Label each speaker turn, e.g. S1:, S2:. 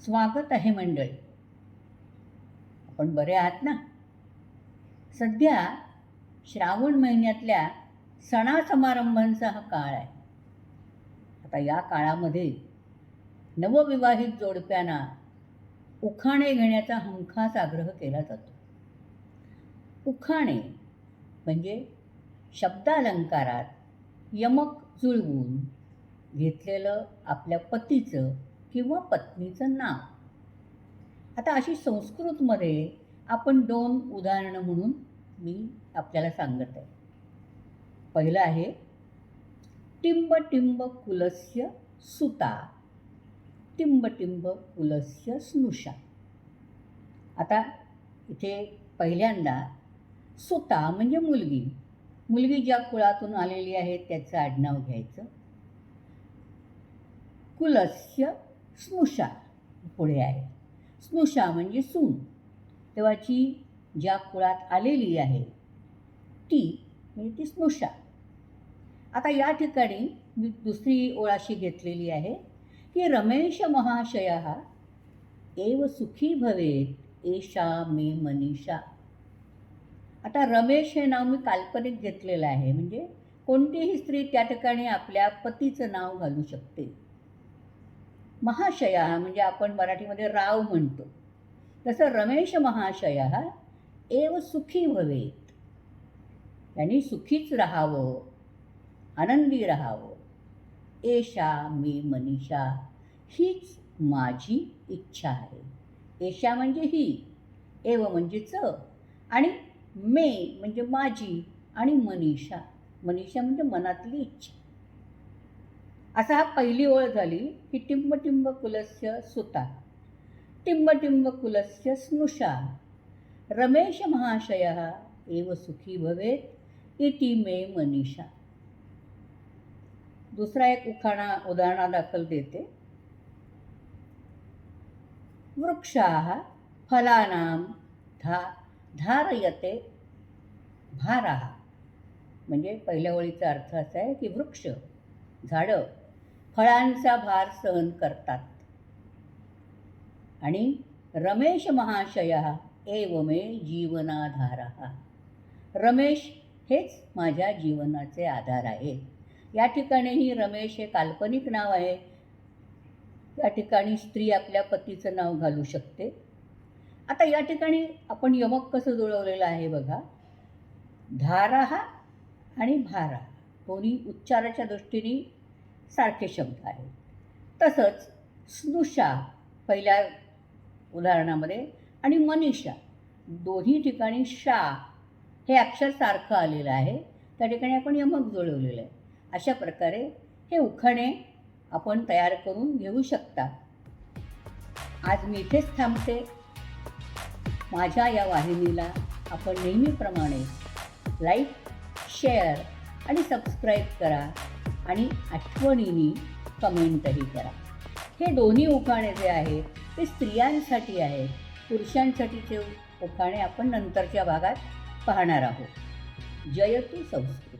S1: स्वागत आहे मंडळी. आपण बरे आहात ना? सध्या श्रावण महिन्यातल्या सणासमारंभांचा हा काळ आहे. आता या काळामध्ये नवविवाहित जोडप्यांना उखाणे घेण्याचा हमखास आग्रह केला जातो. उखाणे म्हणजे शब्दालंकारात यमक जुळवून घेतलेलं आपल्या पतीचं किंवा पत्नीचं नाव. आता अशी संस्कृतमध्ये आपण दोन उदाहरणं म्हणून मी आपल्याला सांगत आहे. पहिलं आहे टिंब टिंब कुलस्य सुता. टिंब टिंब कुलस्य स्नुषा. आता इथे पहिल्यांदा सुता म्हणजे मुलगी. मुलगी ज्या कुळातून आलेली आहे त्याचं आडनाव घ्यायचं. कुलस्य स्नुषा पुढे आहे. स्नुषा म्हणजे सून. तेव्हाची ज्या कुळात आलेली आहे ती म्हणजे ती स्नुषा. आता या ठिकाणी मी दुसरी ओळाशी घेतलेली आहे की रमेश महाशया एव सुखी भवेत एषा मे मनीषा. आता रमेश हे नाव मी काल्पनिक घेतलेलं आहे म्हणजे कोणतीही स्त्री त्या ठिकाणी आपल्या पतीचं नाव घालू शकते. महाशया म्हणजे आपण मराठीमध्ये राव म्हणतो. तसं रमेश महाशया एव सुखी भवेत. त्यांनी सुखीच राहावं आनंदी राहावं. एषा मी मनीषा हीच माझी इच्छा आहे. एषा म्हणजे ही एव म्हणजे च आणि मे म्हणजे माझी आणि मनीषा. मनीषा म्हणजे मनातली इच्छा. असा हा पहिली ओळ झाली की टिंबटिंब कुलस्य सुता. टिंबटिंब कुलस्य स्नुषा. रमेश महाशय एव सुखी भवेत इति मे मनीषा. दुसरा एक उखाणा उदाहरणादाखल देते. वृक्षा फलानां धा धारयते भारा. म्हणजे पहिल्या ओळीचा अर्थ असा आहे की वृक्ष झाडं फळांचा भार सहन करतात. आणि रमेश महाशया एव मे जीवनाधार. रमेश हेच माझ्या जीवनाचे आधार आहे. या ठिकाणीही रमेश हे काल्पनिक नाव आहे. या ठिकाणी स्त्री आपल्या पतीचं नाव घालू शकते. आता या ठिकाणी आपण यमक कसं जुळवलेलं आहे बघा. धारा आणि भारा. दोन्ही उच्चाराच्या दृष्टीने सारखे शब्द आहेत. तसंच स्नुषा पहिल्या उदाहरणामध्ये आणि मनीषा दोन्ही ठिकाणी शा हे अक्षर सारखं आलेलं आहे. त्या ठिकाणी आपण यमक जुळवलेलं आहे. अशा प्रकारे हे उखाणे आपण तयार करून घेऊ शकता. आज मी इथेच थांबते. माझ्या या वाहिनीला आपण नेहमीप्रमाणे लाईक शेअर आणि सबस्क्राईब करा. आणि आठवणीने कमेंटही करा. हे दोन्ही उखाणे जे आहेत ते स्त्रियांसाठी आहेत. पुरुषांसाठीचे उखाणे आपण नंतरच्या भागात पाहणार आहोत. जयतू संस्कृत.